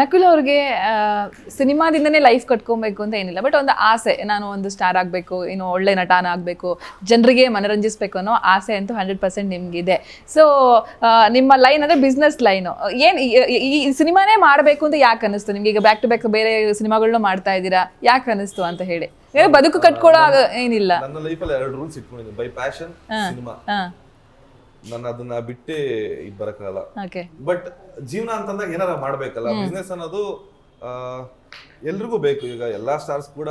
ನಕುಲ್ ಅವ್ರಿಗೆ ಸಿನಿಮಾದಿಂದನೇ ಲೈಫ್ ಕಟ್ಕೊಬೇಕು ಅಂತ ಏನಿಲ್ಲ. ಬಟ್ ಒಂದು ಆಸೆ ನಾನು ಒಂದು ಸ್ಟಾರ್ ಆಗಬೇಕು ಏನು ಒಳ್ಳೆ ನಟನ ಆಗಬೇಕು ಜನರಿಗೆ ಮನರಂಜಿಸ್ಬೇಕು ಅನ್ನೋ ಆಸೆ ಅಂತೂ ಹಂಡ್ರೆಡ್ ಪರ್ಸೆಂಟ್ ನಿಮಗಿದೆ. ಸೊ ನಿಮ್ಮ ಲೈನ್ ಅಂದರೆ ಬಿಸ್ನೆಸ್ ಲೈನು ಏನು ಈ ಸಿನಿಮಾನೇ ಮಾಡಬೇಕು ಅಂತ ಯಾಕೆ ಅನ್ನಿಸ್ತು ನಿಮ್ಗೆ? ಈಗ ಬ್ಯಾಕ್ ಟು ಬ್ಯಾಕ್ ಬೇರೆ ಸಿನಿಮಾಗಳನ್ನೂ ಮಾಡ್ತಾ ಇದ್ದೀರಾ? ಯಾಕೆ ಅನ್ನಿಸ್ತು ಅಂತ ಹೇಳಿ. ಬದುಕು ಕಟ್ಕೊಳ್ಳೋ ಏನಿಲ್ಲ. ನನ್ನ ಲೈಫಲ್ಲಿ ಎರಡು ರೂಲ್ಸ್ ಇಟ್ಕೊಂಡಿದ್ದೀನಿ. ಬೈ ಪ್ಯಾಷನ್ ಸಿನಿಮಾ ನಾನು ಅದನ್ನ ಬಿಟ್ಟು ಇದು ಬರಕ್ಕಾಗಲ್ಲ. ಓಕೆ ಬಟ್ ಜೀವನ ಅಂತಂದಾಗ ಏನಾರ ಮಾಡ್ಬೇಕಲ್ಲ? ಬಿಸ್ನೆಸ್ ಅನ್ನೋದು ಎಲ್ರಿಗೂ ಬೇಕು. ಈಗ ಎಲ್ಲಾ ಸ್ಟಾರ್ಸ್ ಕೂಡ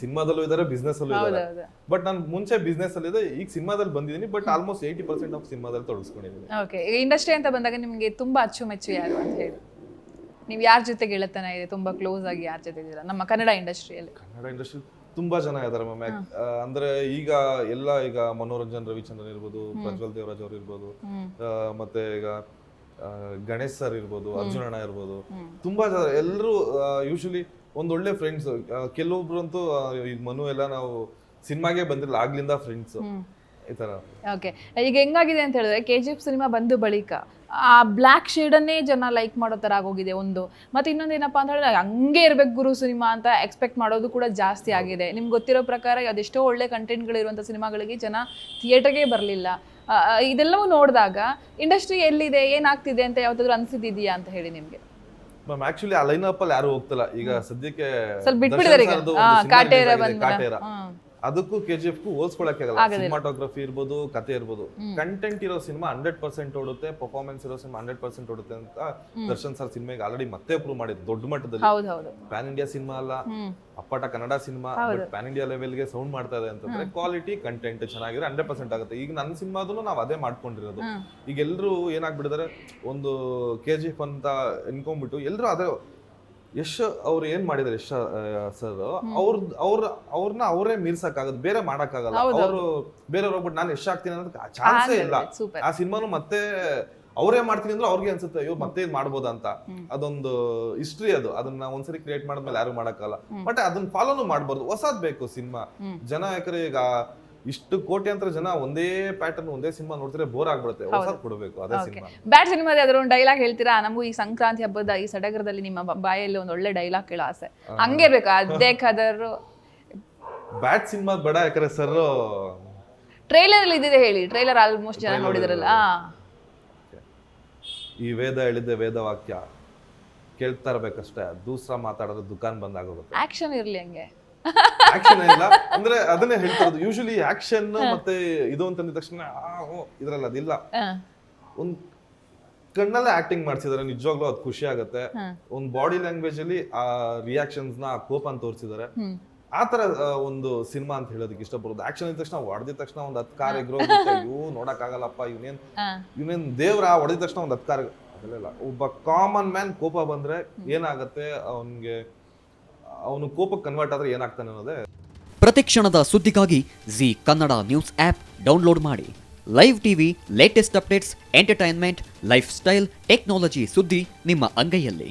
ಸಿನಿಮಾದಲ್ಲೂ ಇದಾರೆ ಬಿಸ್ನೆಸ್ ಅಲ್ಲೂ ಇದಾರೆ. ಬಟ್ ನಾನು ಮುಂಚೆ ಬಿಸ್ನೆಸ್ ಅಲ್ಲಿ ಇದೆ ಈಗ ಸಿನಿಮಾದಲ್ಲಿ ಬಂದಿದ್ದೀನಿ but almost eighty percent of ಸಿನಿಮಾದಲ್ಲಿ ತೊಡಗಿಸ್ಕೊಂಡಿದ್ದೀನಿ. ಓಕೆ ಈಗ ಇಂಡಸ್ಟ್ರಿ ಅಂತ ಬಂದಾಗ ನಿಮಗೆ ತುಂಬಾ ಅಚ್ಚುಮೆಚ್ಚು ಯಾರು ಅಂತ ಹೇಳಿ. ನೀವು ಯಾರ ಜೊತೆ ಗೆಳೆತನ ಇದೆ? ತುಂಬಾ ಕ್ಲೋಸ್ ಆಗಿ ಯಾರ ಜೊತೆ ಇದ್ದೀರಾ? ನಮ್ಮ ಕನ್ನಡ ಇಂಡಸ್ಟ್ರಿಯಲ್ಲಿ ಕನ್ನಡ ಇಂಡಸ್ಟ್ರಿ ತುಂಬಾ ಜನ ಇದಾರೆ ಮ್ಯಾಮ್. ಅಂದ್ರೆ ಈಗ ಎಲ್ಲ ಈಗ ಮನೋರಂಜನ್ ರವಿಚಂದ್ರನ್ ಇರ್ಬೋದು ಪ್ರಜ್ವಲ್ ದೇವರಾಜ್ ಅವ್ರು ಇರ್ಬೋದು ಮತ್ತೆ ಈಗ ಗಣೇಶ್ ಸರ್ ಇರ್ಬೋದು ಅರ್ಜುನಣ್ಣ ಇರ್ಬೋದು. ತುಂಬಾ ಜನ ಎಲ್ಲರೂ ಯೂಶಲಿ ಒಂದ್ ಒಳ್ಳೆ ಫ್ರೆಂಡ್ಸ್ ಕೆಲವೊಬ್ರು ಅಂತೂ ಈಗ ಮನು ಎಲ್ಲ ನಾವು ಸಿನಿಮಾಗೆ ಬಂದಿರಲ್ಲ ಆಗ್ಲಿಂದ ಫ್ರೆಂಡ್ಸ್ ಈ ತರ. ಓಕೆ ಈಗ ಹೆಂಗಾಗಿದೆ ಅಂತ ಹೇಳಿದ್ರೆ ಕೆ ಜಿ ಎಫ್ ಸಿನಿಮಾ ಬಂದು ಬಳಿಕ ಆ ಬ್ಲ್ಯಾಕ್ ಶೇಡನ್ನೇ ಜನ ಲೈಕ್ ಮಾಡೋ ಥರ ಆಗೋಗಿದೆ ಒಂದು. ಮತ್ತು ಇನ್ನೊಂದು ಏನಪ್ಪ ಅಂತ ಹೇಳಿದ್ರೆ ಹಂಗೆ ಇರಬೇಕು ಗುರು ಸಿನಿಮಾ ಅಂತ ಎಕ್ಸ್ಪೆಕ್ಟ್ ಮಾಡೋದು ಕೂಡ ಜಾಸ್ತಿ ಆಗಿದೆ. ನಿಮ್ಗೆ ಗೊತ್ತಿರೋ ಪ್ರಕಾರ ಅದೆಷ್ಟೋ ಒಳ್ಳೆ ಕಂಟೆಂಟ್ಗಳಿರುವಂಥ ಸಿನಿಮಾಗಳಿಗೆ ಜನ ಥಿಯೇಟರ್ಗೆ ಬರಲಿಲ್ಲ. ಇದೆಲ್ಲವೂ ನೋಡಿದಾಗ ಇಂಡಸ್ಟ್ರಿ ಎಲ್ಲಿದೆ ಏನಾಗ್ತಿದೆ ಅಂತ ಯಾವ್ದಾದ್ರು ಅನ್ಸಿದ್ದಿದೆಯಾ ಅಂತ ಹೇಳಿ ನಿಮಗೆ? ಮ್ಯಾಮ್ ಆಕ್ಚುಲಿ ಆ ಲೈನ್ ಅಪ್ ಅಲ್ಲಿ ಯಾರು ಹೋಗ್ತಿಲ್ಲ. ಈಗ ಸದ್ಯಕ್ಕೆ ಸ್ವಲ್ಪ ಬಿಟ್ಬಿಡಿದಾರೆ ಕಾಟೇರ. ಅದಕ್ಕೂ ಕೆ ಜಿ ಎಫ್ ಹೋಲ್ಸ್ಕೊಳಕ್ಕಾಗಲ್ಲ. ಸಿನಿಮಾಟೋಗ್ರಫಿ ಇರ್ಬೋದು ಕತೆ ಇರ್ಬೋದು. ಕಂಟೆಂಟ್ ಇರೋ ಸಿನಿಮಾ ಹಂಡ್ರೆಡ್ ಪರ್ಸೆಂಟ್ ಓಡುತ್ತೆ ಪರ್ಫಾರ್ಮೆನ್ಸ್ ಇರೋ ಸಿನಿಮಾ ಹಂಡ್ರೆಡ್ ಪರ್ಸೆಂಟ್ ಓಡುತ್ತೆ ಅಂತ ದರ್ಶನ್ ಸರ್ ಸಿನಿಮಾಗೆ ಆಲ್ರೆಡಿ ಮತ್ತೆ ಪ್ರೂವ್ ಮಾಡಿದ್ರು ದೊಡ್ಡ ಮಟ್ಟದಲ್ಲಿ. ಪ್ಯಾನ್ ಇಂಡಿಯಾ ಸಿನಿಮಾ ಅಲ್ಲ ಅಪ್ಪಟ Kannada cinema but pan India ಲೆವೆಲ್ಗೆ ಸೌಂಡ್ ಮಾಡ್ತಾ ಇದೆ ಅಂತಂದ್ರೆ ಕ್ವಾಲಿಟಿ ಕಂಟೆಂಟ್ ಚೆನ್ನಾಗಿದೆ ಹಂಡ್ರೆಡ್ ಪರ್ಸೆಂಟ್ ಆಗುತ್ತೆ. ಈಗ ನನ್ನ ಸಿನಿಮಾದೂ ನಾವು ಅದೇ ಮಾಡ್ಕೊಂಡಿರೋದು. ಈಗ ಎಲ್ಲರೂ ಏನಾಗ್ಬಿಟ್ಟಿದ್ದಾರೆ ಒಂದು ಕೆ ಜಿ ಎಫ್ ಅಂತ ಎನ್ಕೊಂಡ್ಬಿಟ್ಟು ಎಲ್ಲರೂ ಅದೇ ಯಶ್ ಅವ್ರು ಏನ್ ಮಾಡಿದಾರೆ ಯಶ್ ಸರ್? ಅವ್ರ ಅವ್ರ ಅವ್ರನ್ನ ಅವರೇ ಮೀರ್ಸಕ್ಕಾಗದು ಬೇರೆ ಮಾಡಕ್ಕಾಗಲ್ಲ. ಅವರು ಬೇರೆ ಹೋಗ್ಬಿಟ್ಟು ನಾನು ಯಶ್ ಆಗ್ತೀನಿ ಅನ್ನೋದಕ್ಕೆ ಚಾನ್ಸೇ ಇಲ್ಲ. ಆ ಸಿನಿಮಾನು ಮತ್ತೆ ಅವರೇ ಮಾಡ್ತೀನಿ ಅಂದ್ರೆ ಅವ್ರಿಗೆ ಅನ್ಸುತ್ತೆ ಅಯ್ಯೋ ಮತ್ತೆ ಇದು ಮಾಡ್ಬೋದಾ ಅಂತ. ಅದೊಂದು ಹಿಸ್ಟ್ರಿ ಅದು. ಅದನ್ನ ಒಂದ್ಸರಿ ಕ್ರಿಯೇಟ್ ಮಾಡಿದ್ಮೇಲೆ ಯಾರು ಮಾಡಕ್ಕಲ್ಲ ಬಟ್ ಅದನ್ನ ಫಾಲೋನು ಮಾಡ್ಬಾರ್ದು. ಹೊಸದ್ ಬೇಕು ಸಿನಿಮಾ. ಜನ ಯಾಕಂದ್ರೆ ಈಗ ಇಷ್ಟು ಕೋಟ್ಯಾಂತರ ಜನ ಒಂದೇ ಪ್ಯಾಟರ್ನ್ ಒಂದೇ ಸಿನಿಮಾ ನೋಡಿದ್ರೆ ಬೋರ್ ಆಗ್ಬಿಡುತ್ತೆ. ಹೊಸ ಕೊಡಬೇಕು ಅದೇ ಸಿನಿಮಾ. ಬ್ಯಾಡ್ ಸಿನಿಮಾದ ಯಾವ್ದಾದ್ರು ಒಂದು ಡೈಲಾಗ್ ಹೇಳ್ತೀರಾ? ನಮಗೂ ಈ ಸಂಕ್ರಾಂತಿ ಹಬ್ಬದ ಈ ಸಡಗರದಲ್ಲಿ ನಿಮ್ಮ ಬಾಯಲ್ಲಿ ಒಂದು ಒಳ್ಳೆ ಡೈಲಾಗ್ ಕೇಳೋ ಆಸೆ. ಹಂಗೆ ಬೇಕು ಅದೇ ಕದರು. ಬ್ಯಾಡ್ ಸಿನಿಮಾ ಬೇಡ ಯಾಕಂದ್ರೆ ಸರ್ ಟ್ರೈಲರ್ ಅಲ್ಲಿ ಇದ್ದಿದೆ ಹೇಳಿ. ಟ್ರೈಲರ್ ಆಲ್ಮೋಸ್ಟ್ ಜನ ನೋಡಿದ್ರಲ್ಲ. ಈ ವೇದ ಹೇಳಿದ ವೇದ ವಾಕ್ಯ ಕೇಳ್ತಾ ಇರ್ಬೇಕಷ್ಟೇ. ದೂಸ್ರ ಮಾತಾಡೋದು ದುಕಾನ್ ಬಂದ್ ಆಗೋಗುತ್ತೆ. ಆಕ್ಷನ್ ಇರ್ಲಿ ಹಂಗೆ. ಆಕ್ಷನ್ ಇಲ್ಲ ಅಂದ್ರೆ ಅದನ್ನೇ ಹೇಳ್ತಿರೋದು. ಯೂಶಲಿ ಆಕ್ಷನ್ ಮತ್ತೆ ಇದು ಅಂತಂದ ತಕ್ಷಣ ಇದ್ರಲ್ಲಿ ಅದಿಲ್ಲ. ಒಂದ್ ಕಣ್ಣಲ್ಲೇ ಆಕ್ಟಿಂಗ್ ಮಾಡ್ಸಿದಾರೆ. ನಿಜವಾಗ್ಲೂ ಅದು ಖುಷಿ ಆಗುತ್ತೆ. ಒಂದ್ ಬಾಡಿ ಲ್ಯಾಂಗ್ವೇಜ್ ಅಲ್ಲಿ ಆ ರಿಯಾಕ್ಷನ್ಸ್ನ ಕೋಪ ತೋರಿಸಿದ್ದಾರೆ ಆತರ ಆ ತರ ಒಂದು ಸಿನಿಮಾ ಅಂತ ಹೇಳೋದಕ್ಕೆ ಇಷ್ಟಪಡೋದು. ಆಕ್ಷನ್ ಇದ್ದ ತಕ್ಷಣ ಹೊಡೆದ ತಕ್ಷಣ ಒಂದ್ ಹತ್ ಕಾರ್ ಎಗ್ರೋ ಇವು ನೋಡಕ್ ಆಗಲ್ಲಪ್ಪ ಇವನೇನ್. ಇವನೇನ್ ದೇವ್ರ? ಹೊಡೆದ ತಕ್ಷಣ ಒಂದ್ ಹತ್ ಕಾರ್ ಅದೆಲ್ಲ ಒಬ್ಬ ಕಾಮನ್ ಮ್ಯಾನ್ ಕೋಪ ಬಂದ್ರೆ ಏನಾಗತ್ತೆ? ಅವನ್ಗೆ ಅವನು ಕೋಪಕ್ಕೆ ಕನ್ವರ್ಟ್ ಆದರೆ ಏನಾಗ್ತಾನೆ ಅನ್ನೋದೇ. ಪ್ರತಿಕ್ಷಣದ ಸುದ್ದಿಗಾಗಿ Zee Kannada news app download ಮಾಡಿ. Live TV latest updates entertainment lifestyle technology ಸುದ್ದಿ ನಿಮ್ಮ ಅಂಗೈಯಲ್ಲಿ.